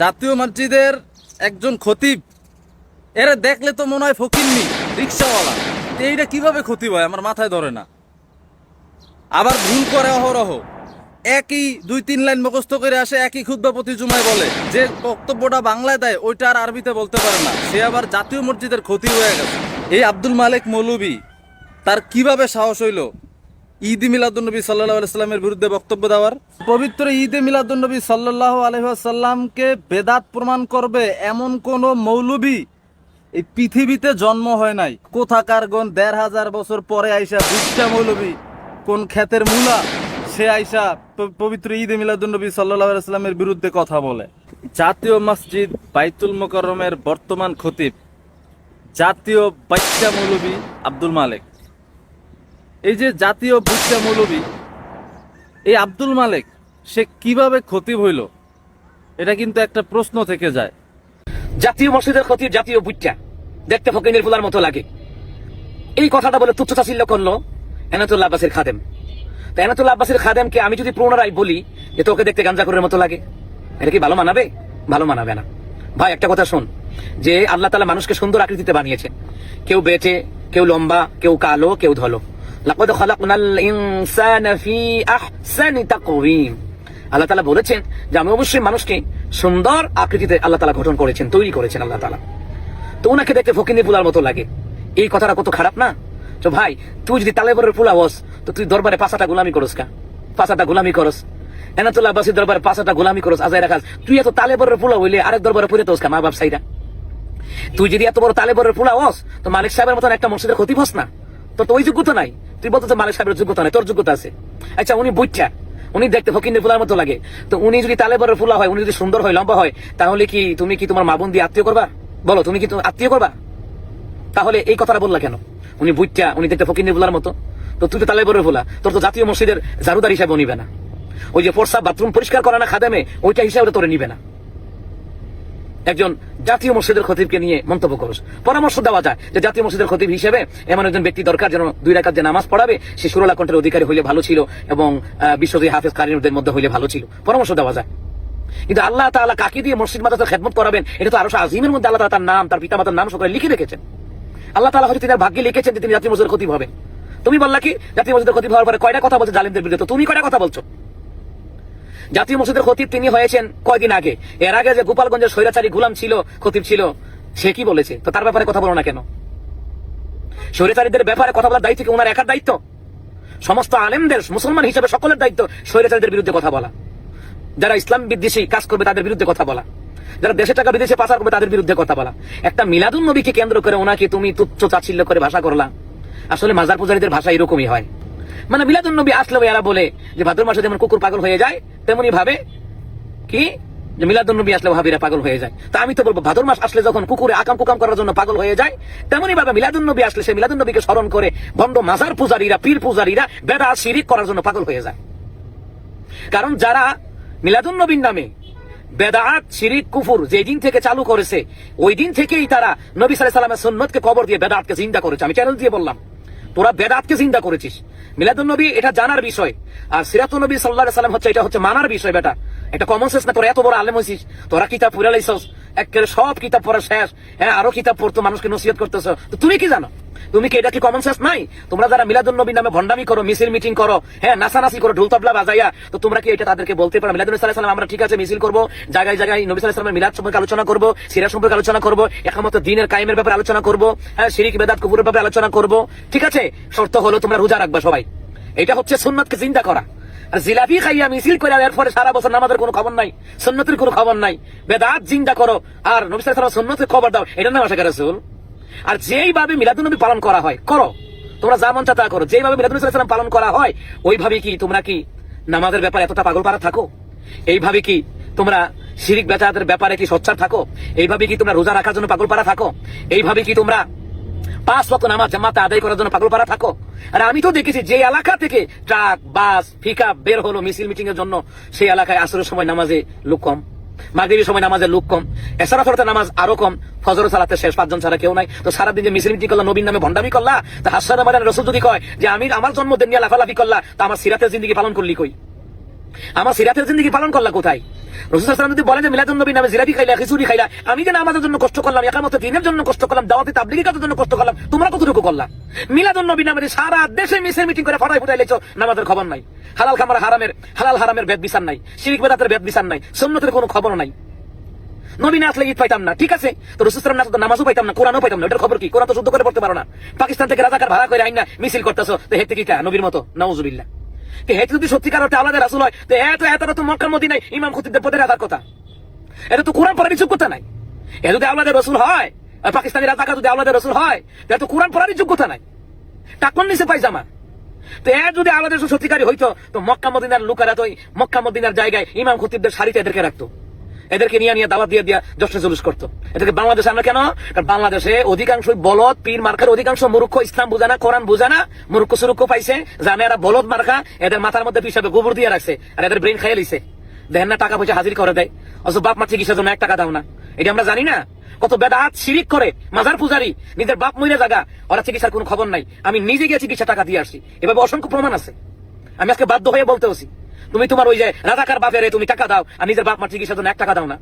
জাতীয় মসজিদের একজন খতিব। এরা দেখলে তো মনে হয় ফকিরনি রিক্সাওয়ালা। এইটা কীভাবে খতিব হয়? আমার মাথায় ধরে না। আবার ভুল করে অহরহ। একই দুই তিন লাইন মুখস্থ করে আসে, একই ক্ষুদ্র প্রতি জুমায় বলে। যে বক্তব্যটা বাংলায় দেয়, ওইটা আর আরবিতে বলতে পারে না। সে আবার জাতীয় মসজিদের ক্ষতি হয়ে গেছে। এই আব্দুল মালিক মৌলবী, তার কীভাবে সাহস হইল? ঈদ মিলাদুন্নবী সাল্লাহ আলাইস্লামের বিরুদ্ধে বক্তব্য দেওয়ার। পবিত্র ঈদে মিলাদুন্নবী সাল্লাহ আলহাসাল্লামকে বেদাত প্রমাণ করবে এমন কোন মৌলবী এই পৃথিবীতে জন্ম হয় নাই। কোথাকার গণ দেড় হাজার বছর পরে আইসা বুঝটা মৌলবী, কোন ক্ষেতের মূলা, সে আইসা পবিত্র ঈদে মিলাদুন্নবী সাল্লাহ আলাইস্লামের বিরুদ্ধে কথা বলে। জাতীয় মসজিদ বাইতুল মোকরমের বর্তমান খতিব, জাতীয় বাচ্চা মৌলবী আব্দুল মালিক। এই যে জাতীয় বুচ্চা মৌলবী এই আব্দুল মালিক, সে কীভাবে ক্ষতি হইল? এটা কিন্তু একটা প্রশ্ন থেকে যায়। জাতীয় মসজিদের ক্ষতি জাতীয় বুটটা দেখতে ফকিনের ফুলার মতো লাগে। এই কথাটা বলে তুচ্ছ তাচ্ছিল্য করল এনাতুল্লাহ আব্বাসের খাদেম। তা এনাতুল্লাহ আব্বাসের খাদেমকে আমি যদি পুনরায় বলি যে তোকে দেখতে গাঞ্জাকুরের মতো লাগে, এটা কি ভালো মানাবে? ভালো মানাবে না। ভাই, একটা কথা শোন, যে আল্লাহ তালা মানুষকে সুন্দর আকৃতিতে বানিয়েছে। কেউ বেঁচে, কেউ লম্বা, কেউ কালো, কেউ ধলো। লাকদ খালাকনাল ইনসানা ফি আহসানি তাকওয়িম আল্লাহ তালা বলেছেন, যে আমি অবশ্যই মানুষকে সুন্দর আকৃতিতে আল্লাহ তালা গঠন করেছেন, তৈরি করেছেন আল্লাহ তালা তো ওনাকে দেখতে ফকিনি ফুলার মতো লাগে। এই কথাটা কত খারাপ না? তো ভাই, তুই যদি তালেবরের ফুলা হস, তো তুই দরবারে পাঁচাটা গোলামি করস কা? পাঁচাটা গোলামি করস। এনাতুল্লাহ আব্বাসীর দরবারে পাঁচাটা গোলামি করস আজাই রাখাস। তুই এত তালেবরের ফুলা হইলে আরেক দরবারে পড়ে তোস কা মা বাপ সাইরা? তুই যদি এত বড় তালেবরের ফুলা হস, তো মালিক সাহেবের মতন একটা মসজিদের ক্ষতি হস না? তোর তো ওই যোগ্যতা নাই। তুই বলতো মালিক সাহেবের যোগ্যতা নাই, তোর যোগ্যতা আছে। আচ্ছা উনি বুঝছা উনি দেখতে ফকিনের ফুলার মতো লাগে। তো উনি যদি তালেবরের ফুলা হয়, উনি যদি সুন্দর হয়, লম্বা হয়, তাহলে কি তুমি কি তোমার মা বোন দিয়ে আত্মীয় করবা? বলো, তুমি কি তুমি আত্মীয় করবা? তাহলে এই কথাটা বললা কেন? উনি বুঝটা উনি দেখতে ফকিনের ফুলার মতো। তো তুই তো তালেবরের ফুলা। তোর তো জাতীয় মসজিদের জারুদার হিসাবে নিবে না। ওই যে ফোর্সা বাথরুম পরিষ্কার করে না খাদেমে, ওইটা হিসাবে তোরে নিবে না। একজন জাতীয় মসজিদের খতিবকে নিয়ে মন্তব্য করস। পরামর্শ দেওয়া যায় যে জাতীয় মসজিদের খতিব হিসেবে এমন একজন ব্যক্তি দরকার যেন দুই রাকাত যে নামাজ পড়াবে, সে সুরলা কণ্ঠের অধিকারী হইলে ভালো ছিল এবং বিশ্বজয়ী হাফেজ কারিনুদের মধ্যে হইলে ভালো ছিল। পরামর্শ দেওয়া যায়। কিন্তু আল্লাহ তালা কাকে দিয়ে মসজিদ মাদ্রাসা খেদমত করাবেন, এটা তো আরও আজিমের মধ্যে আল্লাহ তার নাম, তার পিতামাতার নাম সকলে লিখে রেখেছেন। আল্লাহ তাআলা হয়তো তার ভাগ্যে লিখেছেন যে তিনি জাতীয় মসজিদের খতিব হবেন। তুমি বললা কি, জাতীয় মসজিদের খতিব হওয়ার পরে কয়টা কথা বলছে জালিমদের বিরুদ্ধে? তুমি কয়টা কথা বলছো? জাতীয় মসজিদের খতিব তিনি হয়েছেন কয়দিন আগে। এর আগে যে গোপালগঞ্জের স্বৈরাচারী গুলাম ছিল, খতিব ছিল, সে কি বলেছে? তো তার ব্যাপারে কথা বলো না কেন? স্বৈরাচারীদের ব্যাপারে কথা বলার দায়িত্ব কি ওনার একার দায়িত্ব? সমস্ত আলেমদের, মুসলমান হিসেবে সকলের দায়িত্ব স্বৈরাচারীদের বিরুদ্ধে কথা বলা। যারা ইসলাম বিদ্বেষী কাজ করবে তাদের বিরুদ্ধে কথা বলা। যারা দেশে টাকা বিদেশে পাচার করবে তাদের বিরুদ্ধে কথা বলা। একটা মিলাদুন নবীকে কেন্দ্র করে ওনাকে তুমি তুচ্ছ চাচ্ছিল্য করে ভাষা করলা। আসলে মাজার পূজারীদের ভাষা এরকমই হয়। মানে মিলাদুন নবী আসলেও এরা বলে যে ভাদ্র মাসে যেমন কুকুর পাগল হয়ে যায়, তেমনি ভাবে কি? যে মিলাদুন নবী আসলে ভাবিরা পাগল হয়ে যায়। তা আমি তো বলব, ভাদর মাস আসলে যখন কুকুরে আকাম কুকাম করার জন্য পাগল হয়ে যায়, তেমনি ভাবে মিলাদুন নবী আসলে সে মিলাদুন নবীকে স্মরণ করে ভণ্ড মাজার পূজারীরা, পীর পূজারীরা বেদা, শিরিক করার জন্য পাগল হয়ে যায়। কারণ যারা মিলাদুন নবীর নামে বেদাত শিরিক, কুফুর যে দিন থেকে চালু করেছে, ওই দিন থেকেই তারা নবী সাল্লাহ সাল্লামের সুন্নতকে কবর দিয়ে বেদাতকে জিন্দা করেছে। আমি চ্যানেল দিয়ে বললাম। তোরা বেদাতকে জিন্দা করেছিস। মিলাদুল নবী, এটা জানার বিষয়। আর সিরাতুল নবী সাল্লাহ সাল্লাম হচ্ছে, এটা হচ্ছে মানার বিষয়, বেটা। একটা কমন সেন্স না? তোরা এত বড় আলেম হয়েছিস তোরা কিতাব পড়ে লাইছস, একেবারে সব কিতাব পড়া শেষ। হ্যাঁ আরও কিতাব পড়তো, মানুষকে নসিহত করতেছ। তো তুমি কি জানো? তুমি কি এটা কি কমন সেন্স নাই? তোমরা যারা মিলাদুন নবীর নামে ভণ্ডামি করো, মিছিল মিটিং করো হ্যাঁ নাচানাচি করো, ঢোল তবলা বাজাইয়া, তো তোমরা কি এটা তাদেরকে বলতে পারো? মিলাদুন সাল্লাম আমরা ঠিক আছে, মিছিল করব, জায়গায় জায়গায় নবী সাল্লামের মিলাদ সম্পর্কে আলোচনা করব সিরা সম্পর্কে আলোচনা করব, একমত দিনের কায়েমের ব্যাপারে আলোচনা করব হ্যাঁ শিরিক, বেদাত কুপুরের ব্যাপারে আলোচনা করব, ঠিক আছে? শর্ত হলো তোমরা রোজা রাখবা সবাই। এটা হচ্ছে সুন্নতকে চিন্তা করা। আর জিলাপি খাইয়া মিছিল করে এরপরে সারা বছর নামাজের কোনো খবর নাই, সুন্নতের কোনো খবর নাই। বেদাত জিন্দা করো, আর নবী সাল্লাল্লাহু সুন্নতের খবর দাও, এটা নাম আশা রাসূল। আর যেইভাবে মিলাদুন নবী পালন করা হয়, করো। তোমরা যা মন তা করো। যেইভাবে মিলাদুন সাল্লাল্লাহু পালন করা হয় ওইভাবে কি তোমরা কি নামাজের ব্যাপারে এতটা পাগল পারা থাকো? এইভাবে কি তোমরা শিরিক বেচাদের ব্যাপারে কি সোচ্চার থাকো? এইভাবে কি তোমরা রোজা রাখার জন্য পাগল পারা থাকো? এইভাবে কি তোমরা পাঁচ ওয়াক্ত নামাজ জামাতে আদায় করার জন্য পাগল পারা থাকো। আর আমি তো দেখেছি যে এলাকা থেকে ট্রাক, বাস ফিকা বের হলো মিছিল মিটিং এর জন্য, সেই এলাকায় আসরের সময় নামাজে লোক কম। মাগরিবের সময় নামাজে লোক কম। এছাড়া ফরতে নামাজ আরও কম। ফজর সালাতে শেষ পাঁচজন ছাড়া কেউ নাই। তো সারাদিন যে মিছিল মিটিং করলা নবীন নামে ভণ্ডামি করলা, তা হাসান রসুল যদি কয় যে, আমি আমার জন্মদিন নিয়ে লাফালাফি করলা, তা আমার সিরাতের জিন্দগি পালন করলি কই? আমার সিরাতের জিন্দগি পালন করলা কোথায়? রসুলাম যদি বলেন যে নবী নামে খাইলা, খিচুড়ি খাইলা, আমি আমাদের জন্য কষ্ট করলাম একামত দিনের জন্য কষ্ট করলাম কাজের জন্য কষ্ট করলাম, তোমরা কতটুকু মিলাদুন নবী নামে সারা দেশে মিটিং করে ফাটাই লেছো, নামাজের খবর নাই। হালাল খামার হারামের, হালাল হারামের বেদ বিসান নাই, শিরিক বেদাতের বেদ বিসান নাই কোনো খবর নাই। নবী না আসলে ঈদ পাইতাম না, ঠিক আছে? তো রসুলাম না নামাজও পাইতাম না, কোরআনও পাইতাম না এটার খবর কি? কোরআন তো শুদ্ধ করে পড়তে পারো না। পাকিস্তান থেকে রাজাকার ভাড়া করে আইন না, মিছিল করতেছো, তো হেতে কি নবীর মতো নওজুবিল্লাহ তো যদি সত্যিকার অর্থে আলাদা রাসুল হয়, তো এত এতটা তো মক্কার ইমাম খতিবদের পদে রাখার কথা। এটা তো কোরআন যোগ্যতা নাই। এ যদি আলাদা রসুল হয়, আর পাকিস্তানি রাজাকার যদি আলাদা রসুল হয়, তো কোরআন পড়ারই যোগ্যতা নাই। টাকন নিচে পাইজামা তো এ যদি আলাদা সত্যিকারী হইতো, তো মক্কা মদিনার লোকেরা তো মক্কা মদিনার জায়গায় ইমাম খতিবদের সারিতে এদেরকে রাখতো। এদেরকে নিয়ে নিয়ে দাওয়াত দিয়ে দিয়া জশ্ন জুলুস করতো। এদেরকে বাংলাদেশে আমরা কেন? কারণ বাংলাদেশে অধিকাংশ বলদ, পীর মার্কার অধিকাংশ মূর্খ, ইসলাম বুঝানা কোরআন বুঝানা মূর্খ সুরুক্ষ পাইছে জানে এরা বলদ মার্কা, এদের মাথার মধ্যে পিসাবে গোবর দিয়ে রাখছে, আর এদের ব্রেন খাইয়ে লিছে দেখেন না, টাকা পয়সা হাজির করে দেয়। অথচ বাপ মা চিকিৎসার জন্য এক টাকা দাও না। এটা আমরা জানি না। কত বেদাত শিরিক করে, মাজার পূজারি, নিজের বাপ মইরা জায়গা ওরা চিকিৎসার কোনো খবর নাই। আমি নিজে গিয়ে চিকিৎসা টাকা দিয়ে আসছি। এভাবে অসংখ্য প্রমাণ আছে। আমি আজকে বাধ্য হয়ে বলতে হচ্ছি তুমি তোমার ওই যে রাজাকার বাপেরে তুমি টাকা দাও, আর নিজের বাপ মার চিকিৎসার জন্য এক টাকা দাও না।